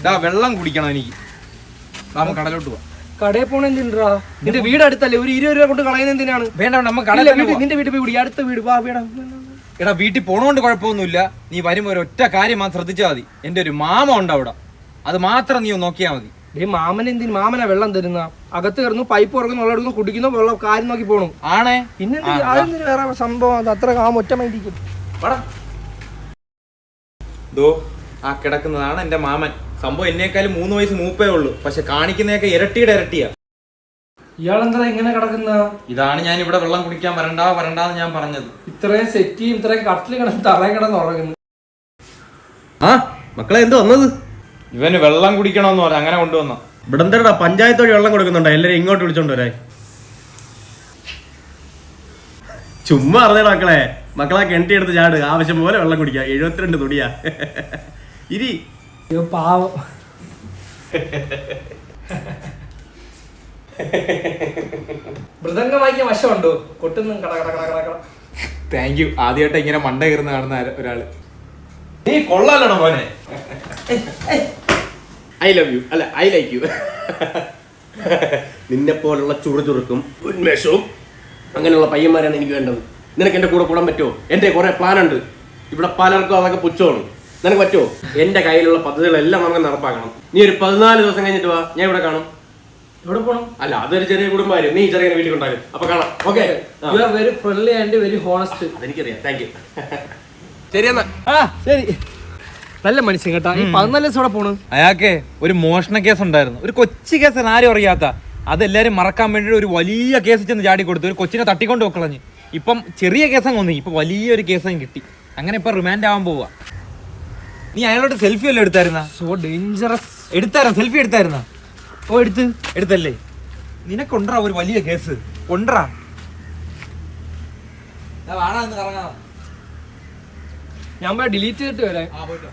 ഇതാ വെള്ളം കുടിക്കണം എനിക്ക്. നമുക്ക് കടലോട്ട് പോവാം. കടയിൽ പോണ എന്തിനാ? നിന്റെ വീട് അടുത്തല്ലേ? ഒരു ഇരുപത് രൂപ കൊണ്ട് കളയുന്ന എന്തിനാണ്? വേണ്ട നമ്മ കടയിലെ നിന്റെ വീട്ടിൽ പോയി കുടി. അടുത്ത വീട് വാ വീടാ. എടാ വീട്ടിൽ പോണോണ്ട് കുഴപ്പമൊന്നുമില്ല. നീ വരുമ്പോ ഒരു ഒറ്റ കാര്യം മാത്രം ശ്രദ്ധിച്ചാൽ മതി. എന്റെ ഒരു മാമ ഉണ്ട് അവിടെ. അത് മാത്രം നീ ഒന്ന് നോക്കിയാൽ മതി. ഡേ മാമൻ എന്തിന്? മാമനാ വെള്ളം തരുന്ന. അകത്ത് കയറുന്നു പൈപ്പ് തുറക്കുന്നു വെള്ളം എടുക്കുന്നു കുടിക്കുന്നു വെള്ളം കാര്യം നോക്കി പോണു. ആണേ? പിന്നെ അതെന്തിന് വേറെ സംഭവം? അത് അത്ര കാമൊറ്റ മൈൻഡിക്കും ആ കിടക്കുന്നതാണ് എന്റെ മാമൻ. സംഭവം എന്നേക്കാളും മൂന്ന് വയസ്സ് മൂപ്പേ ഉള്ളൂ. പക്ഷെ കാണിക്കുന്നതൊക്കെ ഇരട്ടിയുടെ ഇരട്ടിയാ. ഇയാളെന്താ ഇങ്ങനെ കിടക്കുന്ന? ഇതാണ് ഞാൻ ഇവിടെ വെള്ളം കുടിക്കാൻ വരണ്ട വരണ്ടെന്ന് ഞാൻ പറഞ്ഞത്. ഇത്രയും സെറ്റ് ചെയ്യും ഇത്രയും കട്ടിൽ കിടന്ന് തറയും കിടന്ന് ഉറങ്ങുന്നു. ആ മക്കളെ എന്ത് വന്നത്? ഇവന് വെള്ളം കുടിക്കണമെന്ന് പറഞ്ഞു അങ്ങനെ കൊണ്ടുവന്ന. ഇവിടെ എന്താ പഞ്ചായത്ത് വഴി വെള്ളം കൊടുക്കുന്നുണ്ടോ? എല്ലാരും ഇങ്ങോട്ട് വിളിച്ചോണ്ട് വരാൻ. ചുമ്മാ അറിഞ്ഞടാ മക്കളെ. മക്കളെ കെണ്ടി എടുത്ത് ചാട്. ആവശ്യം പോലെ വെള്ളം കുടിക്കുക. എഴുപത്തിരണ്ട് തുടിയാ. ഇരി. അയ്യോ പാവം. മൃദംഗം വായിക്കാൻ വശമുണ്ടോ? കൊട്ടുന്നു കട കട കട കട കട. താങ്ക് യു ആദ്യമായിട്ട് ഇങ്ങനെ മണ്ട കയറുന്ന കാണുന്ന ആര- ഒരാൾ. നീ കൊള്ളാലോ മോനെ. ഐ ലവ് യു അല്ല ഐ ലൈക്ക് യു നിന്നെ പോലുള്ള ചുറുചുറുക്കും ഉന്മേഷവും അങ്ങനെയുള്ള പയ്യന്മാരാണ് എനിക്ക് വേണ്ടത്. നിനക്ക് എന്റെ കൂടെ കൂടാൻ പറ്റുമോ? എന്റെ കുറെ പ്ലാനുണ്ട് ഇവിടെ പലർക്കും അതൊക്കെ പുച്ഛമാണ്. നിനക്ക് പറ്റുമോ എന്റെ കയ്യിലുള്ള പദ്ധതികളെല്ലാം നമുക്ക് നടപ്പാക്കണം. നീ ഒരു പതിനാല് ദിവസം കഴിഞ്ഞിട്ട് വാ ഞാൻ ഇവിടെ കാണും. എവിടെ പോണം? അല്ല അതൊരു ചെറിയ കുടുംബമായിരുന്നു നീ ചെറിയ വീട്ടിൽ ഉണ്ടാകും അപ്പൊ കാണാം. Okay you are very friendly and very honest എനിക്കറിയാം താങ്ക് യു ശരി എന്നാ. ആ ശരി. നല്ല മനുഷ്യൻ കേട്ടാ. ഈ പതിനാല് ദിവസം ഇവിടെ പോണു? അയാൾക്ക് ഒരു മോഷണ കേസ് ഉണ്ടായിരുന്നു ഒരു കൊച്ചു കേസ് ആരും അറിയാത്ത. അതെല്ലാരും മറക്കാൻ വേണ്ടി ഒരു വലിയ കേസ് ചെന്ന് ചാടി കൊടുത്തു. ഒരു കൊച്ചിനെ തട്ടിക്കൊണ്ട് വെക്കളഞ്ഞ്. ഇപ്പം ചെറിയ കേസം കൊന്നി ഇപ്പൊ വലിയൊരു കേസം കിട്ടി. അങ്ങനെ ഇപ്പൊ റിമാൻഡ് ആവാൻ പോവാ. നീ അയാളോട് സെൽഫി അല്ലേ എടുത്തായിരുന്ന? സോ ഡേഞ്ചറസ് എടുത്തായിരുന്ന? സെൽഫി എടുത്തായിരുന്ന? ഓ എടുത്ത്. എടുത്തല്ലേ? നിനക്കൊണ്ടറാ ഒരു വലിയ കേസ് കൊണ്ടറാ ഞാൻ ഡിലീറ്റ് ചെയ്തിട്ട് വരാം. ആ പോയിട്ടോ.